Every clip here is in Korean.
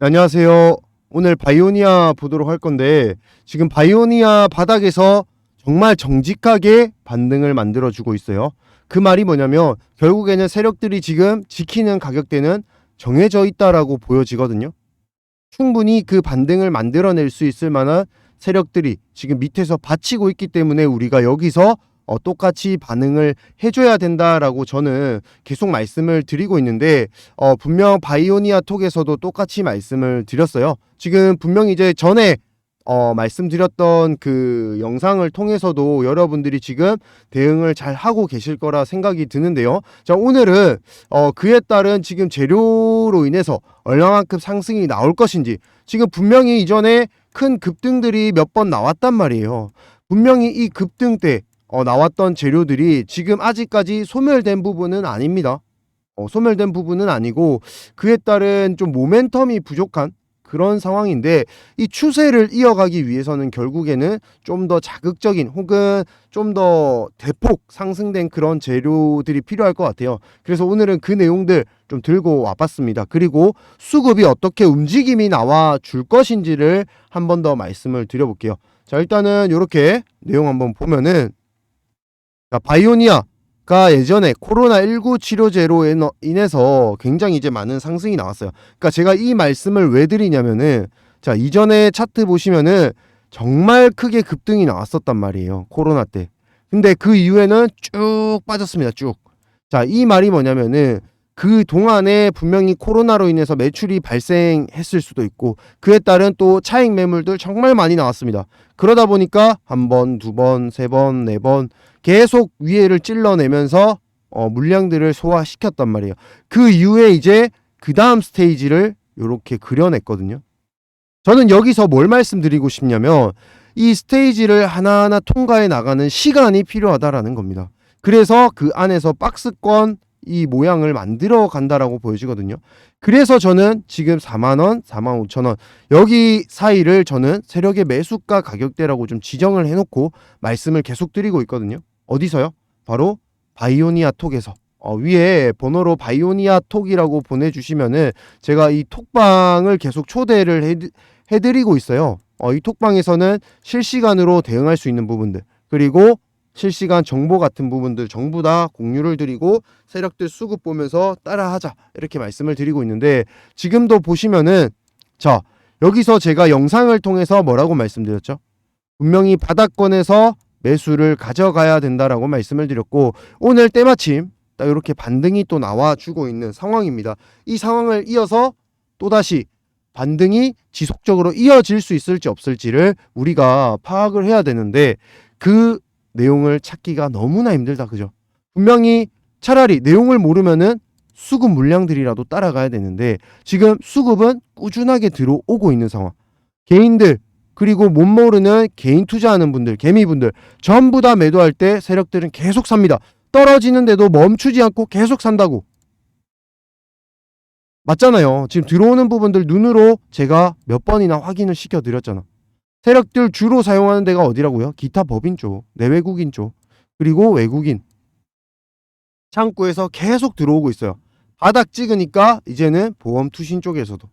안녕하세요. 오늘 바이오니아 보도록 할 건데 지금 바이오니아 바닥에서 정말 정직하게 반등을 만들어 주고 있어요. 그 말이 뭐냐면 결국에는 세력들이 지금 지키는 가격대는 정해져 있다라고 보여지거든요. 충분히 그 반등을 만들어낼 수 있을 만한 세력들이 지금 밑에서 받치고 있기 때문에 우리가 여기서 어, 똑같이 반응을 해줘야 된다라고 저는 계속 말씀을 드리고 있는데 어, 분명 바이오니아 톡에서도 똑같이 말씀을 드렸어요. 지금 분명 이제 전에 어, 말씀드렸던 그 영상을 통해서도 여러분들이 지금 대응을 잘 하고 계실 거라 생각이 드는데요. 자, 오늘은 어, 그에 따른 지금 재료로 인해서 얼마만큼 상승이 나올 것인지 지금 분명히 이전에 큰 급등들이 몇 번 나왔단 말이에요. 분명히 이 급등 때 어, 나왔던 재료들이 지금 아직까지 소멸된 부분은 아닙니다. 어, 소멸된 부분은 아니고 그에 따른 좀 모멘텀이 부족한 그런 상황인데 이 추세를 이어가기 위해서는 결국에는 좀 더 자극적인 혹은 좀 더 대폭 상승된 그런 재료들이 필요할 것 같아요. 그래서 오늘은 그 내용들 좀 들고 와봤습니다. 그리고 수급이 어떻게 움직임이 나와 줄 것인지를 한 번 더 말씀을 드려볼게요. 자 일단은 이렇게 내용 한번 보면은 자, 바이오니아가 예전에 코로나19 치료제로 인해서 굉장히 이제 많은 상승이 나왔어요. 그러니까 제가 이 말씀을 왜 드리냐면은 자, 이전에 차트 보시면은 정말 크게 급등이 나왔었단 말이에요. 코로나 때. 근데 그 이후에는 쭉 빠졌습니다. 쭉. 자, 이 말이 뭐냐면은 그 동안에 분명히 코로나로 인해서 매출이 발생했을 수도 있고 그에 따른 또 차익 매물들 정말 많이 나왔습니다. 그러다 보니까 한 번, 두 번, 세 번, 네 번 계속 위에를 찔러내면서 어, 물량들을 소화시켰단 말이에요. 그 이후에 이제 그 다음 스테이지를 이렇게 그려냈거든요. 저는 여기서 뭘 말씀드리고 싶냐면 이 스테이지를 하나하나 통과해 나가는 시간이 필요하다라는 겁니다. 그래서 그 안에서 박스권 이 모양을 만들어 간다라고 보여지거든요. 그래서 저는 지금 4만 원, 4만 5천 원 여기 사이를 저는 세력의 매수가 가격대라고 좀 지정을 해놓고 말씀을 계속 드리고 있거든요. 어디서요? 바로 바이오니아 톡에서 어, 위에 번호로 바이오니아 톡이라고 보내주시면은 제가 이 톡방을 계속 초대를 해, 해드리고 있어요. 어, 이 톡방에서는 실시간으로 대응할 수 있는 부분들 그리고 실시간 정보 같은 부분들 전부 다 공유를 드리고 세력들 수급 보면서 따라하자 이렇게 말씀을 드리고 있는데 지금도 보시면은 자 여기서 제가 영상을 통해서 뭐라고 말씀드렸죠? 분명히 바닥권에서 매수를 가져가야 된다라고 말씀을 드렸고 오늘 때마침 딱 이렇게 반등이 또 나와주고 있는 상황입니다. 이 상황을 이어서 또다시 반등이 지속적으로 이어질 수 있을지 없을지를 우리가 파악을 해야 되는데 그 내용을 찾기가 너무나 힘들다 그죠? 분명히 차라리 내용을 모르면은 수급 물량들이라도 따라가야 되는데 지금 수급은 꾸준하게 들어오고 있는 상황. 개인들 그리고 못 모르는 개인 투자하는 분들, 개미분들 전부 다 매도할 때 세력들은 계속 삽니다. 떨어지는데도 멈추지 않고 계속 산다고. 맞잖아요. 지금 들어오는 부분들 눈으로 제가 몇 번이나 확인을 시켜 드렸잖아. 세력들 주로 사용하는 데가 어디라고요? 기타 법인 쪽, 내외국인 쪽, 그리고 외국인. 창구에서 계속 들어오고 있어요. 바닥 찍으니까 이제는 보험 투신 쪽에서도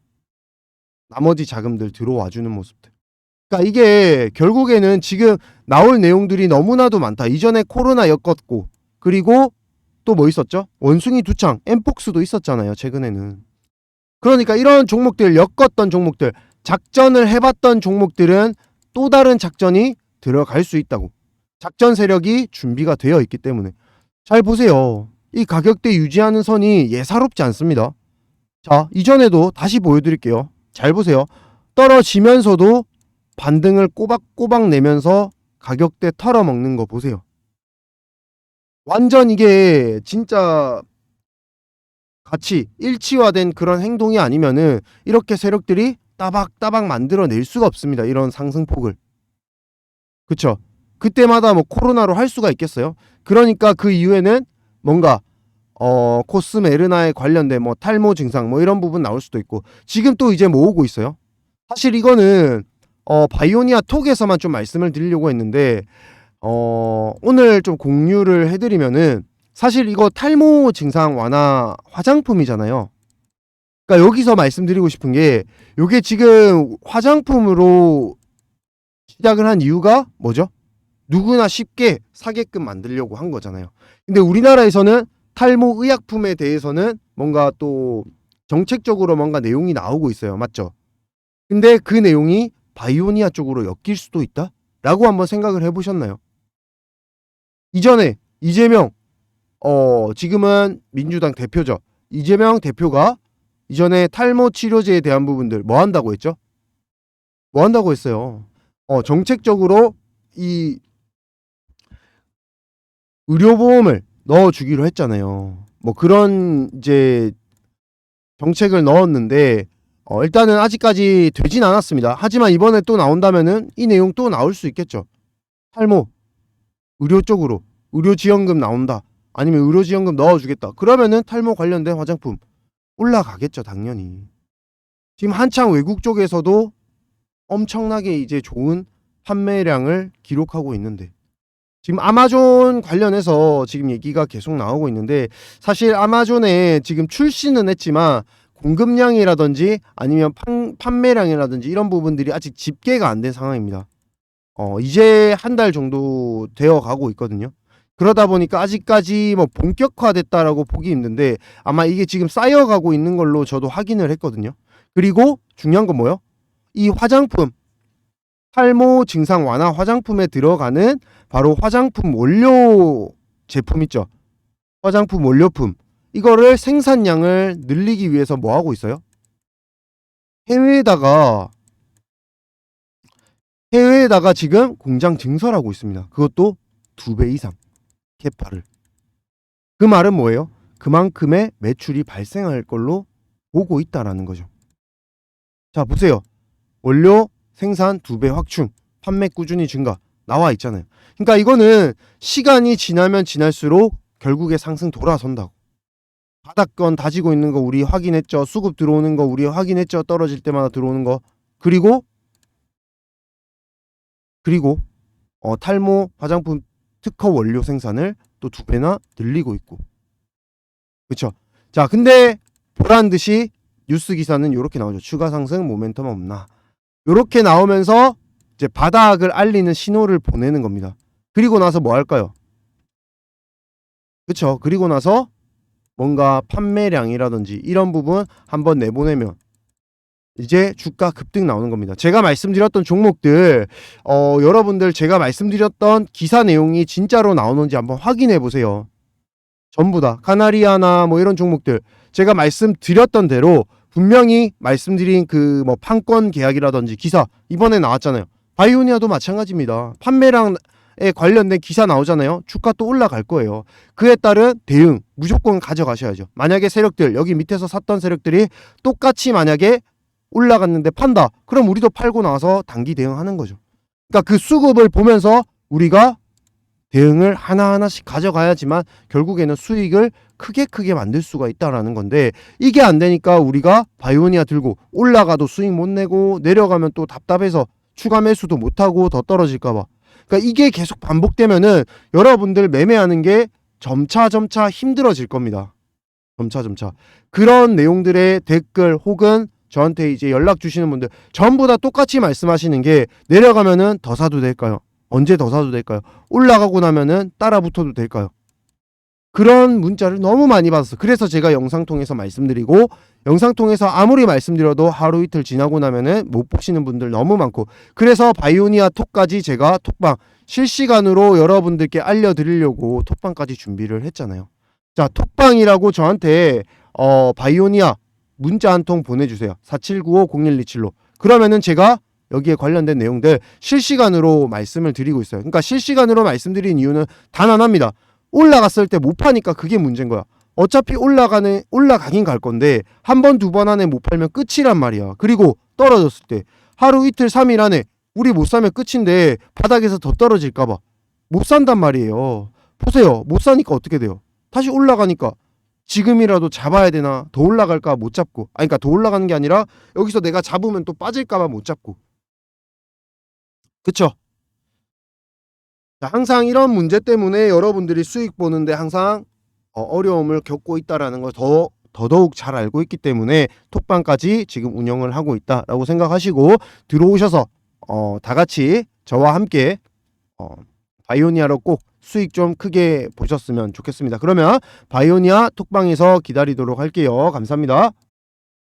나머지 자금들 들어와 주는 모습들. 그러니까 이게 결국에는 지금 나올 내용들이 너무나도 많다. 이전에 코로나 엮었고 그리고 또 뭐 있었죠? 원숭이 두창, 엠폭스도 있었잖아요. 최근에는. 그러니까 이런 종목들 엮었던 종목들 작전을 해봤던 종목들은 또 다른 작전이 들어갈 수 있다고. 작전 세력이 준비가 되어 있기 때문에. 잘 보세요. 이 가격대 유지하는 선이 예사롭지 않습니다. 자, 이전에도 다시 보여드릴게요. 잘 보세요. 떨어지면서도 반등을 꼬박꼬박 내면서 가격대 털어먹는 거 보세요. 완전 이게 진짜 같이 일치화된 그런 행동이 아니면은 이렇게 세력들이 따박따박 만들어낼 수가 없습니다. 이런 상승폭을. 그쵸? 그때마다 뭐 코로나로 할 수가 있겠어요? 그러니까 그 이후에는 뭔가 어 코스메르나에 관련된 뭐 탈모 증상 뭐 이런 부분 나올 수도 있고 지금 또 이제 모으고 있어요. 사실 이거는 어 바이오니아 톡에서만 좀 말씀을 드리려고 했는데 어 오늘 좀 공유를 해드리면은 사실 이거 탈모 증상 완화 화장품이잖아요. 그러니까 여기서 말씀드리고 싶은 게 요게 지금 화장품으로 시작을 한 이유가 뭐죠? 누구나 쉽게 사게끔 만들려고 한 거잖아요. 근데 우리나라에서는 탈모 의약품에 대해서는 뭔가 또 정책적으로 뭔가 내용이 나오고 있어요. 맞죠? 근데 그 내용이 바이오니아 쪽으로 엮일 수도 있다? 라고 한번 생각을 해보셨나요? 이전에 이재명, 어, 지금은 민주당 대표죠. 이재명 대표가 이전에 탈모 치료제에 대한 부분들 뭐 한다고 했죠? 뭐 한다고 했어요? 어, 정책적으로 이 의료보험을 넣어주기로 했잖아요. 뭐 그런 이제 정책을 넣었는데 어, 일단은 아직까지 되진 않았습니다. 하지만 이번에 또 나온다면은 이 내용 또 나올 수 있겠죠. 탈모 의료 쪽으로 의료지원금 나온다. 아니면 의료지원금 넣어주겠다. 그러면은 탈모 관련된 화장품 올라가겠죠, 당연히. 지금 한창 외국 쪽에서도 엄청나게 이제 좋은 판매량을 기록하고 있는데 지금 아마존 관련해서 지금 얘기가 계속 나오고 있는데 사실 아마존에 지금 출시는 했지만 공급량이라든지 아니면 판, 판매량이라든지 이런 부분들이 아직 집계가 안 된 상황입니다. 어, 이제 한 달 정도 되어 가고 있거든요. 그러다 보니까 아직까지 뭐 본격화됐다라고 보기 힘든데 아마 이게 지금 쌓여가고 있는 걸로 저도 확인을 했거든요. 그리고 중요한 건 뭐요? 이 화장품 탈모 증상 완화 화장품에 들어가는 바로 화장품 원료 제품 있죠. 화장품 원료품 이거를 생산량을 늘리기 위해서 뭐 하고 있어요? 해외에다가 해외에다가 지금 공장 증설하고 있습니다. 그것도 두 배 이상 캐파를. 그 말은 뭐예요? 그만큼의 매출이 발생할 걸로 보고 있다라는 거죠. 자, 보세요. 원료 생산 두 배 확충, 판매 꾸준히 증가 나와 있잖아요. 그러니까 이거는 시간이 지나면 지날수록 결국에 상승 돌아선다고. 바닥권 다지고 있는 거 우리 확인했죠. 수급 들어오는 거 우리 확인했죠. 떨어질 때마다 들어오는 거. 그리고 그리고 어, 탈모 화장품 특허 원료 생산을 또 두 배나 늘리고 있고. 그렇죠? 자, 근데 보란 듯이 뉴스 기사는 이렇게 나오죠. 추가 상승 모멘텀 없나. 이렇게 나오면서 이제 바닥을 알리는 신호를 보내는 겁니다. 그리고 나서 뭐 할까요? 그렇죠. 그리고 나서 뭔가 판매량이라든지 이런 부분 한번 내보내면 이제 주가 급등 나오는 겁니다. 제가 말씀드렸던 종목들 어, 여러분들 제가 말씀드렸던 기사 내용이 진짜로 나오는지 한번 확인해 보세요. 전부 다 카나리아나 뭐 이런 종목들 제가 말씀드렸던 대로 분명히 말씀드린 그 뭐 판권 계약이라든지 기사 이번에 나왔잖아요. 바이오니아도 마찬가지입니다. 판매량에 관련된 기사 나오잖아요. 주가 또 올라갈 거예요. 그에 따른 대응 무조건 가져가셔야죠. 만약에 세력들 여기 밑에서 샀던 세력들이 똑같이 만약에 올라갔는데 판다. 그럼 우리도 팔고 나서 단기 대응하는 거죠. 그러니까 그 수급을 보면서 우리가 대응을 하나하나씩 가져가야지만 결국에는 수익을 크게 크게 만들 수가 있다라는 건데 이게 안 되니까 우리가 바이오니아 들고 올라가도 수익 못 내고 내려가면 또 답답해서 추가 매수도 못 하고 더 떨어질까 봐. 그러니까 이게 계속 반복되면은 여러분들 매매하는 게 점차 점차 힘들어질 겁니다. 점차 점차. 그런 내용들의 댓글 혹은 저한테 이제 연락 주시는 분들 전부 다 똑같이 말씀하시는 게 내려가면은 더 사도 될까요? 언제 더 사도 될까요? 올라가고 나면은 따라 붙어도 될까요? 그런 문자를 너무 많이 받았어. 그래서 제가 영상 통해서 말씀드리고 영상 통해서 아무리 말씀드려도 하루 이틀 지나고 나면은 못 보시는 분들 너무 많고 그래서 바이오니아 톡까지 제가 톡방 실시간으로 여러분들께 알려드리려고 톡방까지 준비를 했잖아요. 자 톡방이라고 저한테 어 바이오니아 문자 한 통 보내주세요. 4795-0127로. 그러면은 제가 여기에 관련된 내용들 실시간으로 말씀을 드리고 있어요. 그러니까 실시간으로 말씀드린 이유는 단 하나입니다. 올라갔을 때 못 파니까 그게 문제인 거야. 어차피 올라가는 올라가긴 갈 건데 한 번 두 번 안에 못 팔면 끝이란 말이야. 그리고 떨어졌을 때 하루 이틀 삼일 안에 우리 못 사면 끝인데 바닥에서 더 떨어질까 봐. 못 산단 말이에요. 보세요. 못 사니까 어떻게 돼요? 다시 올라가니까 지금이라도 잡아야 되나? 더 올라갈까 못 잡고. 아니 그러니까 더 올라가는 게 아니라 여기서 내가 잡으면 또 빠질까 봐 못 잡고. 그쵸? 자, 항상 이런 문제 때문에 여러분들이 수익 보는데 항상 어, 어려움을 겪고 있다라는 걸 더 더더욱 잘 알고 있기 때문에 톡방까지 지금 운영을 하고 있다라고 생각하시고 들어오셔서 어, 다 같이 저와 함께 어, 바이오니아로 꼭 수익 좀 크게 보셨으면 좋겠습니다. 그러면 바이오니아 톡방에서 기다리도록 할게요. 감사합니다.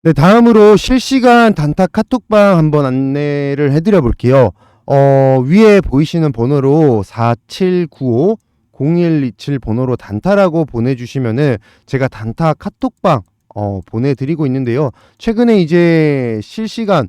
네, 다음으로 실시간 단타 카톡방 한번 안내를 해드려 볼게요. 어, 위에 보이시는 번호로 4795 0127 번호로 단타라고 보내주시면은 제가 단타 카톡방 어, 보내드리고 있는데요. 최근에 이제 실시간